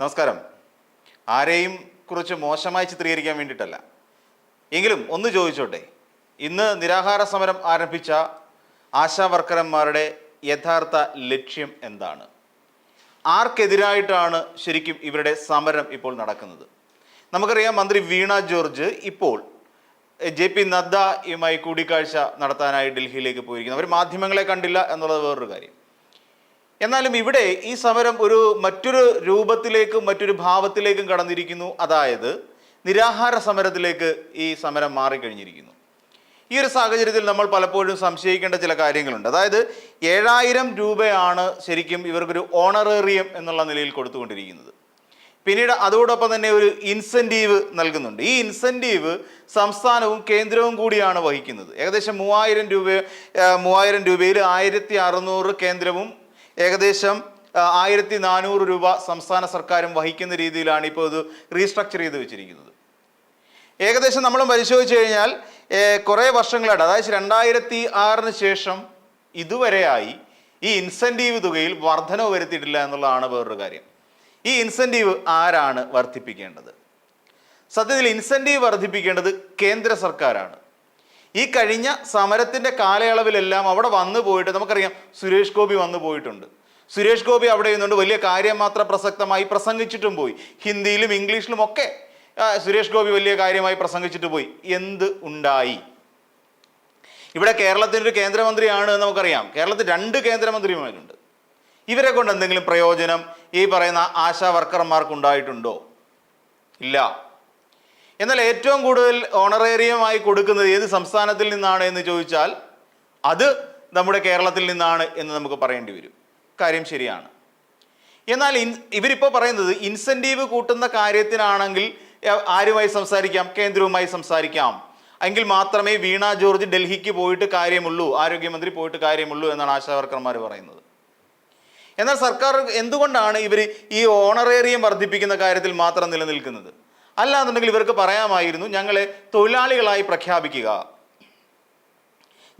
നമസ്കാരം. ആരെയും കുറിച്ച് മോശമായി ചിത്രീകരിക്കാൻ വേണ്ടിയിട്ടല്ല. എങ്കിലും ഒന്ന് ചോദിച്ചോട്ടെ. ഇന്ന് നിരാഹാര സമരം ആരംഭിച്ച ആശാ വർക്കർമാരുടെ യഥാർത്ഥ ലക്ഷ്യം എന്താണ്? ആർക്കെതിരായിട്ടാണ് ശരിക്കും ഇവരുടെ സമരം ഇപ്പോൾ നടക്കുന്നത്? നമുക്കറിയാം മന്ത്രി വീണ ജോർജ് ഇപ്പോൾ ജെ പി നദ്ദയുമായി കൂടിക്കാഴ്ച നടത്താനായി ഡൽഹിയിലേക്ക് പോയിരിക്കുന്നു. അവർ മാധ്യമങ്ങളെ കണ്ടില്ല എന്നുള്ളത് വേറൊരു കാര്യം. എന്നാലും ഇവിടെ ഈ സമരം ഒരു മറ്റൊരു രൂപത്തിലേക്കും മറ്റൊരു ഭാവത്തിലേക്കും കടന്നിരിക്കുന്നു. അതായത് നിരാഹാര സമരത്തിലേക്ക് ഈ സമരം മാറിക്കഴിഞ്ഞിരിക്കുന്നു. ഈ ഒരു സാഹചര്യത്തിൽ നമ്മൾ പലപ്പോഴും സംശയിക്കേണ്ട ചില കാര്യങ്ങളുണ്ട്. അതായത് ഏഴായിരം രൂപയാണ് ശരിക്കും ഇവർക്കൊരു ഓണറേറിയം എന്നുള്ള നിലയിൽ കൊടുത്തുകൊണ്ടിരിക്കുന്നത്. പിന്നീട് അതോടൊപ്പം തന്നെ ഒരു ഇൻസെന്റീവ് നൽകുന്നുണ്ട്. ഈ ഇൻസെന്റീവ് സംസ്ഥാനവും കേന്ദ്രവും കൂടിയാണ് വഹിക്കുന്നത്. ഏകദേശം മൂവായിരം രൂപ മൂവായിരം രൂപയിൽ ആയിരത്തി അറുന്നൂറ് കേന്ദ്രവും ഏകദേശം ആയിരത്തി നാനൂറ് രൂപ സംസ്ഥാന സർക്കാരും വഹിക്കുന്ന രീതിയിലാണ് ഇപ്പോൾ ഇത് റീസ്ട്രക്ചർ ചെയ്ത് വെച്ചിരിക്കുന്നത്. ഏകദേശം നമ്മൾ പരിശോധിച്ച് കഴിഞ്ഞാൽ കുറേ വർഷങ്ങളായിട്ട് അതായത് രണ്ടായിരത്തി ആറിന് ശേഷം ഇതുവരെയായി ഈ ഇൻസെന്റീവ് തുകയിൽ വർധനവ് വരുത്തിയിട്ടില്ല എന്നുള്ളതാണ് വേറൊരു കാര്യം. ഈ ഇൻസെന്റീവ് ആരാണ് വർദ്ധിപ്പിക്കേണ്ടത്? സത്യത്തിൽ ഇൻസെന്റീവ് വർദ്ധിപ്പിക്കേണ്ടത് കേന്ദ്ര സർക്കാരാണ്. ഈ കഴിഞ്ഞ സമരത്തിന്റെ കാലയളവിലെല്ലാം അവിടെ വന്നു പോയിട്ട് നമുക്കറിയാം സുരേഷ് ഗോപി വന്നു പോയിട്ടുണ്ട്. സുരേഷ് ഗോപി അവിടെ നിന്നുകൊണ്ട് വലിയ കാര്യം മാത്രം പ്രസക്തമായി പ്രസംഗിച്ചിട്ടും പോയി. ഹിന്ദിയിലും ഇംഗ്ലീഷിലും ഒക്കെ സുരേഷ് ഗോപി വലിയ കാര്യമായി പ്രസംഗിച്ചിട്ട് പോയി. എന്ത് ഉണ്ടായി? ഇവിടെ കേരളത്തിന്റെ ഒരു കേന്ദ്രമന്ത്രിയാണ് എന്ന് നമുക്കറിയാം. കേരളത്തിൽ രണ്ട് കേന്ദ്രമന്ത്രിമാരുണ്ട്. ഇവരെ കൊണ്ട് എന്തെങ്കിലും പ്രയോജനം ഈ പറയുന്ന ആശാ വർക്കർമാർക്ക് ഉണ്ടായിട്ടുണ്ടോ ഇല്ല. എന്നാൽ ഏറ്റവും കൂടുതൽ ഓണറേറിയമായി കൊടുക്കുന്നത് ഏത് സംസ്ഥാനത്തിൽ നിന്നാണ് എന്ന് ചോദിച്ചാൽ അത് നമ്മുടെ കേരളത്തിൽ നിന്നാണ് എന്ന് നമുക്ക് പറയേണ്ടി വരും. കാര്യം ശരിയാണ്. എന്നാൽ ഇൻ ഇവരിപ്പോൾ പറയുന്നത് ഇൻസെന്റീവ് കൂട്ടുന്ന കാര്യത്തിനാണെങ്കിൽ ആരുമായി സംസാരിക്കാം? കേന്ദ്രവുമായി സംസാരിക്കാം. എങ്കിൽ മാത്രമേ വീണ ജോർജ് ഡൽഹിക്ക് പോയിട്ട് കാര്യമുള്ളൂ ആരോഗ്യമന്ത്രി പോയിട്ട് കാര്യമുള്ളൂ എന്നാണ് ആശാവർക്കർമാർ പറയുന്നത്. എന്നാൽ സർക്കാർ എന്തുകൊണ്ടാണ് ഇവർ ഈ ഓണറേറിയം വർദ്ധിപ്പിക്കുന്ന കാര്യത്തിൽ മാത്രം നിലനിൽക്കുന്നത്? അല്ലാന്നുണ്ടെങ്കിൽ ഇവർക്ക് പറയാമായിരുന്നു ഞങ്ങളെ തൊഴിലാളികളായി പ്രഖ്യാപിക്കുക.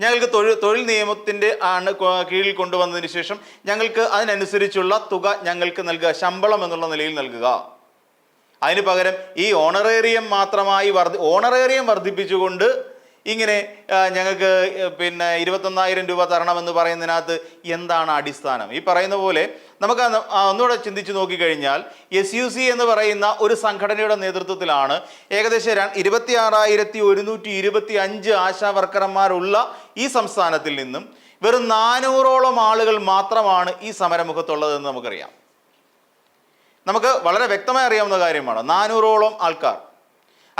ഞങ്ങൾക്ക് തൊഴിൽ തൊഴിൽ നിയമത്തിന്റെ ആണ് കീഴിൽ കൊണ്ടുവന്നതിന് ശേഷം ഞങ്ങൾക്ക് അതിനനുസരിച്ചുള്ള തുക ഞങ്ങൾക്ക് നൽകുക ശമ്പളം എന്നുള്ള നിലയിൽ നൽകുക. അതിന് പകരം ഈ ഓണറേറിയം മാത്രമായി വർദ്ധി ഓണറേറിയം വർദ്ധിപ്പിച്ചുകൊണ്ട് ഇങ്ങനെ ഞങ്ങൾക്ക് പിന്നെ ഇരുപത്തൊന്നായിരം രൂപ തരണമെന്ന് പറയുന്നതിനകത്ത് എന്താണ് അടിസ്ഥാനം? ഈ പറയുന്ന പോലെ നമുക്ക് ഒന്നുകൂടെ ചിന്തിച്ച് നോക്കിക്കഴിഞ്ഞാൽ എസ് യു സി എന്ന് പറയുന്ന ഒരു സംഘടനയുടെ നേതൃത്വത്തിലാണ് ഏകദേശം ഇരുപത്തി ആറായിരത്തി ഒരുന്നൂറ്റി ഇരുപത്തി അഞ്ച് ആശാ വർക്കർമാരുള്ള ഈ സംസ്ഥാനത്തിൽ നിന്നും വെറും നാനൂറോളം ആളുകൾ മാത്രമാണ് ഈ സമരമുഖത്തുള്ളതെന്ന് നമുക്കറിയാം. നമുക്ക് വളരെ വ്യക്തമായി അറിയാവുന്ന കാര്യമാണ്. നാനൂറോളം ആൾക്കാർ.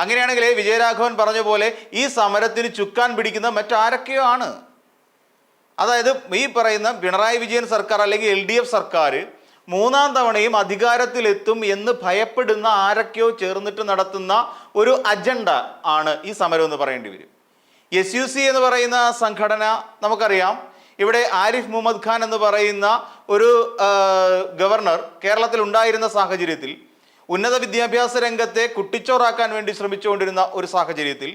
അങ്ങനെയാണെങ്കിൽ വിജയരാഘവൻ പറഞ്ഞ പോലെ ഈ സമരത്തിന് ചുക്കാൻ പിടിക്കുന്ന മറ്റാരൊക്കെയോ ആണ്. അതായത് ഈ പറയുന്ന പിണറായി വിജയൻ സർക്കാർ അല്ലെങ്കിൽ എൽ ഡി എഫ് സർക്കാർ മൂന്നാം തവണയും അധികാരത്തിലെത്തും എന്ന് ഭയപ്പെടുന്ന ആരൊക്കെയോ ചേർന്നിട്ട് നടത്തുന്ന ഒരു അജണ്ട ആണ് ഈ സമരം എന്ന് പറയേണ്ടി വരും. എസ് യു സി എന്ന് പറയുന്ന സംഘടന നമുക്കറിയാം. ഇവിടെ ആരിഫ് മുഹമ്മദ് ഖാൻ എന്ന് പറയുന്ന ഒരു ഗവർണർ കേരളത്തിൽ ഉണ്ടായിരുന്ന സാഹചര്യത്തിൽ ഉന്നത വിദ്യാഭ്യാസ രംഗത്തെ കുട്ടിച്ചോറാക്കാൻ വേണ്ടി ശ്രമിച്ചുകൊണ്ടിരുന്ന ഒരു സാഹചര്യത്തിൽ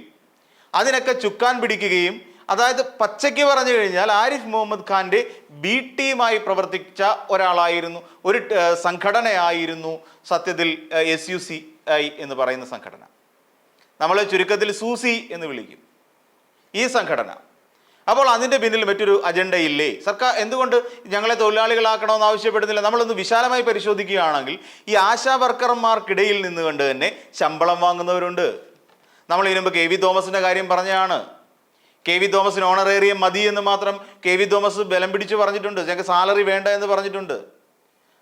അതിനൊക്കെ ചുക്കാൻ പിടിക്കുകയും അതായത് പച്ചയ്ക്ക് പറഞ്ഞു കഴിഞ്ഞാൽ ആരിഫ് മുഹമ്മദ് ഖാന്റെ ബി ടീമായി പ്രവർത്തിച്ച ഒരാളായിരുന്നു. ഒരു സംഘടനയായിരുന്നു സത്യത്തിൽ എസ് യു സി ഐ എന്ന് പറയുന്ന സംഘടന. നമ്മൾ ചുരുക്കത്തിൽ സൂസി എന്ന് വിളിക്കും. ഈ സംഘടന അപ്പോൾ അതിന്റെ പിന്നിൽ മറ്റൊരു അജണ്ടയില്ലേ സർക്കാർ എന്തുകൊണ്ട് ഞങ്ങളെ തൊഴിലാളികളാക്കണമെന്ന് ആവശ്യപ്പെടുന്നില്ല? നമ്മളൊന്ന് വിശാലമായി പരിശോധിക്കുകയാണെങ്കിൽ ഈ ആശാ വർക്കർമാർക്കിടയിൽ നിന്നുകൊണ്ട് തന്നെ ശമ്പളം വാങ്ങുന്നവരുണ്ട്. നമ്മൾ ഇതിനുമ്പ് കെ വി തോമസിന്റെ കാര്യം പറഞ്ഞതാണ്. കെ വി തോമസിന് ഓണറേറിയം മതി എന്ന് മാത്രം കെ വി തോമസ് ബലം പിടിച്ച് പറഞ്ഞിട്ടുണ്ട്. ഞങ്ങൾക്ക് സാലറി വേണ്ട എന്ന് പറഞ്ഞിട്ടുണ്ട്.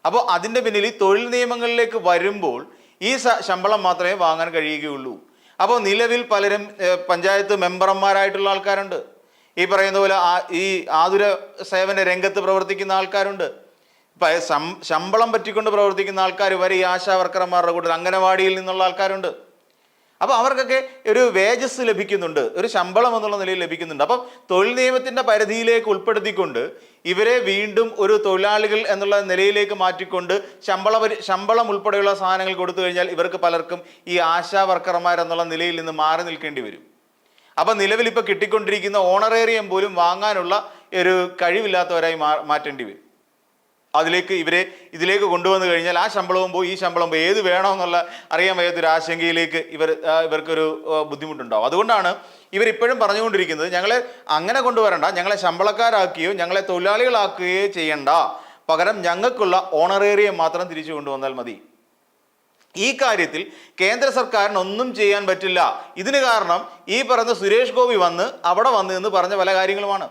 അപ്പോൾ അതിന്റെ പിന്നിൽ ഈ തൊഴിൽ നിയമങ്ങളിലേക്ക് വരുമ്പോൾ ഈ ശമ്പളം മാത്രമേ വാങ്ങാൻ കഴിയുകയുള്ളൂ. അപ്പോൾ നിലവിൽ പലരും പഞ്ചായത്ത് മെമ്പർമാരായിട്ടുള്ള ആൾക്കാരുണ്ട്. ഈ പറയുന്ന പോലെ ഈ ആതുര സേവന രംഗത്ത് പ്രവർത്തിക്കുന്ന ആൾക്കാരുണ്ട്. ഇപ്പം ശമ്പളം പറ്റിക്കൊണ്ട് പ്രവർത്തിക്കുന്ന ആൾക്കാർ വരെ ഈ ആശാ വർക്കർമാരുടെ കൂട്ടത്തിൽ അംഗനവാടിയിൽ നിന്നുള്ള ആൾക്കാരുണ്ട്. അപ്പോൾ അവർക്കൊക്കെ ഒരു വേജസ് ലഭിക്കുന്നുണ്ട് ഒരു ശമ്പളം എന്നുള്ള നിലയിൽ ലഭിക്കുന്നുണ്ട്. അപ്പം തൊഴിൽ നിയമത്തിന്റെ പരിധിയിലേക്ക് ഉൾപ്പെടുത്തിക്കൊണ്ട് ഇവരെ വീണ്ടും ഒരു തൊഴിലാളികൾ എന്നുള്ള നിലയിലേക്ക് മാറ്റിക്കൊണ്ട് ശമ്പള ശമ്പളം ഉൾപ്പെടെയുള്ള സാധനങ്ങൾ കൊടുത്തു കഴിഞ്ഞാൽ ഇവർക്ക് പലർക്കും ഈ ആശാ വർക്കർമാർ എന്നുള്ള നിലയിൽ നിന്ന് മാറി നിൽക്കേണ്ടി വരും. അപ്പം നിലവിൽ ഇപ്പോൾ കിട്ടിക്കൊണ്ടിരിക്കുന്ന ഓണറേറിയം പോലും വാങ്ങാനുള്ള ഒരു കഴിവില്ലാത്തവരായി മാറ്റേണ്ടി വരും. അതിലേക്ക് ഇവരെ ഇതിലേക്ക് കൊണ്ടുവന്നു കഴിഞ്ഞാൽ ആ ശമ്പളവും പോയി ഈ ശമ്പളം പോയി. ഏത് വേണമെന്നുള്ള അറിയാൻ വയ്യാത്തൊരു ആശങ്കയിലേക്ക് ഇവർ ഇവർക്കൊരു ബുദ്ധിമുട്ടുണ്ടാവും. അതുകൊണ്ടാണ് ഇവരിപ്പോഴും പറഞ്ഞുകൊണ്ടിരിക്കുന്നത് ഞങ്ങളെ അങ്ങനെ കൊണ്ടുവരണ്ട ഞങ്ങളെ ശമ്പളക്കാരാക്കുകയോ ഞങ്ങളെ തൊഴിലാളികളാക്കുകയോ ചെയ്യണ്ട. പകരം ഞങ്ങൾക്കുള്ള ഓണറേറിയം മാത്രം തിരിച്ചു കൊണ്ടുവന്നാൽ മതി. ഈ കാര്യത്തിൽ കേന്ദ്ര സർക്കാരിന് ഒന്നും ചെയ്യാൻ പറ്റില്ല. ഇതിന് കാരണം ഈ പറഞ്ഞ സുരേഷ് ഗോപി വന്ന് അവിടെ വന്ന് എന്ന് പറഞ്ഞ പല കാര്യങ്ങളുമാണ്.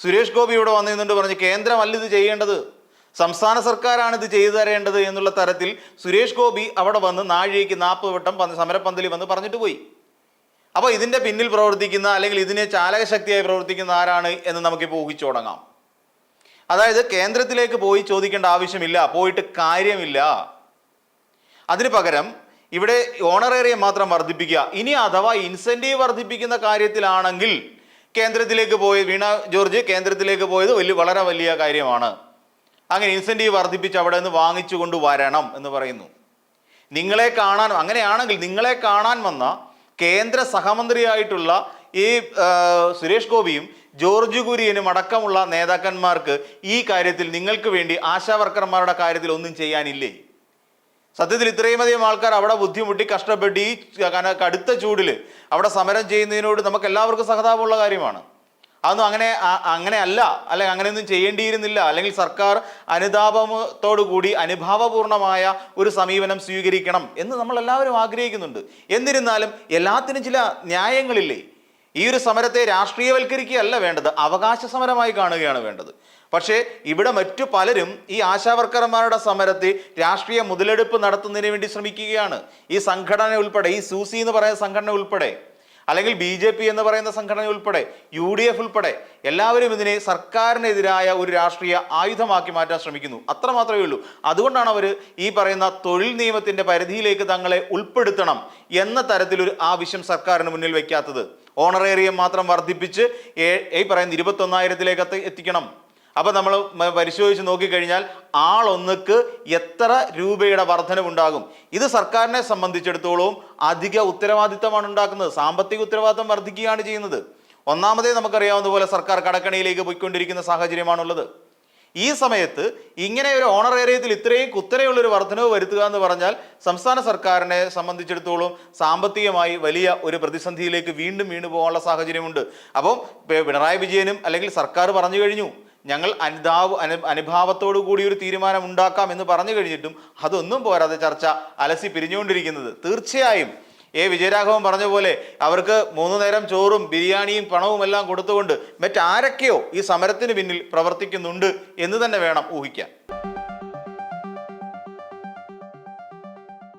സുരേഷ് ഗോപി ഇവിടെ വന്നു നിന്നുകൊണ്ട് പറഞ്ഞ് കേന്ദ്രമല്ല ഇത് ചെയ്യേണ്ടത്. സംസ്ഥാന സർക്കാരാണ് ഇത് ചെയ്തു തരേണ്ടത് എന്നുള്ള തരത്തിൽ സുരേഷ് ഗോപി അവിടെ വന്ന് നാഴികയ്ക്ക് നാൽപ്പത് വട്ടം പന്ത് സമരപ്പന്തലിൽ വന്ന് പറഞ്ഞിട്ട് പോയി. അപ്പോൾ ഇതിന്റെ പിന്നിൽ പ്രവർത്തിക്കുന്ന അല്ലെങ്കിൽ ഇതിനെ ചാലകശക്തിയായി പ്രവർത്തിക്കുന്ന ആരാണ് എന്ന് നമുക്കിപ്പോൾ ഊഹിച്ചു അതായത് കേന്ദ്രത്തിലേക്ക് പോയി ചോദിക്കേണ്ട ആവശ്യമില്ല. പോയിട്ട് കാര്യമില്ല. അതിന് പകരം ഇവിടെ ഓണറേറിയം മാത്രം വർദ്ധിപ്പിക്കുക. ഇനി അഥവാ ഇൻസെന്റീവ് വർദ്ധിപ്പിക്കുന്ന കാര്യത്തിലാണെങ്കിൽ കേന്ദ്രത്തിലേക്ക് പോയി വീണ ജോർജ് കേന്ദ്രത്തിലേക്ക് പോയത് വലിയ വളരെ വലിയ കാര്യമാണ്. അങ്ങനെ ഇൻസെന്റീവ് വർദ്ധിപ്പിച്ച് അവിടെ നിന്ന് വാങ്ങിച്ചു കൊണ്ട് വരണം എന്ന് പറയുന്നു. നിങ്ങളെ കാണാൻ അങ്ങനെയാണെങ്കിൽ നിങ്ങളെ കാണാൻ വന്ന കേന്ദ്ര സഹമന്ത്രിയായിട്ടുള്ള ഈ സുരേഷ് ഗോപിയും ജോർജ് കുര്യനും അടക്കമുള്ള നേതാക്കന്മാർക്ക് ഈ കാര്യത്തിൽ നിങ്ങൾക്ക് വേണ്ടി ആശാവർക്കർമാരുടെ കാര്യത്തിൽ ഒന്നും ചെയ്യാനില്ലേ? സത്യത്തിൽ ഇത്രയും അധികം ആൾക്കാർ അവിടെ ബുദ്ധിമുട്ടി കഷ്ടപ്പെട്ട് ഈ കടുത്ത ചൂടിൽ അവിടെ സമരം ചെയ്യുന്നതിനോട് നമുക്ക് എല്ലാവർക്കും സഹതാപമുള്ള കാര്യമാണ്. അതൊന്നും അങ്ങനെ അങ്ങനെ അല്ല അല്ലെങ്കിൽ അങ്ങനെയൊന്നും ചെയ്യേണ്ടിയിരുന്നില്ല. അല്ലെങ്കിൽ സർക്കാർ അനുതാപത്തോടു കൂടി അനുഭാവപൂർണമായ ഒരു സമീപനം സ്വീകരിക്കണം എന്ന് നമ്മൾ എല്ലാവരും ആഗ്രഹിക്കുന്നുണ്ട്. എന്നിരുന്നാലും എല്ലാത്തിനും ചില ന്യായങ്ങളില്ലേ? ഈ ഒരു സമരത്തെ രാഷ്ട്രീയവൽക്കരിക്കുകയല്ല വേണ്ടത് അവകാശ സമരമായി കാണുകയാണ് വേണ്ടത്. പക്ഷേ ഇവിടെ മറ്റു പലരും ഈ ആശാവർക്കർമാരുടെ സമരത്തെ രാഷ്ട്രീയ മുതലെടുപ്പ് നടത്തുന്നതിന് വേണ്ടി ശ്രമിക്കുകയാണ്. ഈ സംഘടന ഉൾപ്പെടെ ഈ സൂസി എന്ന് പറയുന്ന സംഘടന ഉൾപ്പെടെ അല്ലെങ്കിൽ ബി ജെ പി എന്ന് പറയുന്ന സംഘടന ഉൾപ്പെടെ യു ഡി എഫ് ഉൾപ്പെടെ എല്ലാവരും ഇതിനെ സർക്കാരിനെതിരായ ഒരു രാഷ്ട്രീയ ആയുധമാക്കി മാറ്റാൻ ശ്രമിക്കുന്നു. അത്രമാത്രമേ ഉള്ളൂ. അതുകൊണ്ടാണ് അവർ ഈ പറയുന്ന തൊഴിൽ നിയമത്തിന്റെ പരിധിയിലേക്ക് തങ്ങളെ ഉൾപ്പെടുത്തണം എന്ന തരത്തിലൊരു ആവശ്യം സർക്കാരിന് മുന്നിൽ വയ്ക്കാത്തത് ഓണറേറിയം മാത്രം വർദ്ധിപ്പിച്ച് ഈ പറയുന്ന ഇരുപത്തൊന്നായിരത്തിലേക്ക് എത്തി- എത്തിക്കണം. അപ്പൊ നമ്മൾ പരിശോധിച്ച് നോക്കിക്കഴിഞ്ഞാൽ ആളൊന്നുക്ക് എത്ര രൂപയുടെ വർധനവുണ്ടാകും? ഇത് സർക്കാരിനെ സംബന്ധിച്ചിടത്തോളം അധിക ഉത്തരവാദിത്തമാണ് ഉണ്ടാക്കുന്നത്. സാമ്പത്തിക ഉത്തരവാദിത്തം വർദ്ധിക്കുകയാണ് ചെയ്യുന്നത്. ഒന്നാമതേ നമുക്കറിയാവുന്ന പോലെ സർക്കാർ കടക്കണിയിലേക്ക് പോയിക്കൊണ്ടിരിക്കുന്ന സാഹചര്യമാണുള്ളത്. ഈ സമയത്ത് ഇങ്ങനെ ഒരു ഏരിയത്തിൽ ഇത്രയും കുത്തനെയുള്ളൊരു വർധനവ് വരുത്തുക എന്ന് പറഞ്ഞാൽ സംസ്ഥാന സർക്കാരിനെ സംബന്ധിച്ചിടത്തോളം സാമ്പത്തികമായി വലിയ ഒരു പ്രതിസന്ധിയിലേക്ക് വീണ്ടും വീണ്ടും പോകാനുള്ള സാഹചര്യമുണ്ട്. അപ്പം പിണറായി വിജയനും അല്ലെങ്കിൽ സർക്കാർ പറഞ്ഞു കഴിഞ്ഞു ഞങ്ങൾ അനുതാവ് അനു അനുഭാവത്തോടു കൂടി ഒരു തീരുമാനം ഉണ്ടാക്കാം എന്ന് പറഞ്ഞു കഴിഞ്ഞിട്ടും അതൊന്നും പോരാതെ ചർച്ച അലസി പിരിഞ്ഞുകൊണ്ടിരിക്കുന്നത്. തീർച്ചയായും എ വിജയരാഘവൻ പറഞ്ഞ പോലെ അവർക്ക് മൂന്നു നേരം ചോറും ബിരിയാണിയും പണവും എല്ലാം കൊടുത്തുകൊണ്ട് മറ്റാരൊക്കെയോ ഈ സമരത്തിന് പിന്നിൽ പ്രവർത്തിക്കുന്നുണ്ട് എന്ന് തന്നെ വേണം ഊഹിക്കാൻ.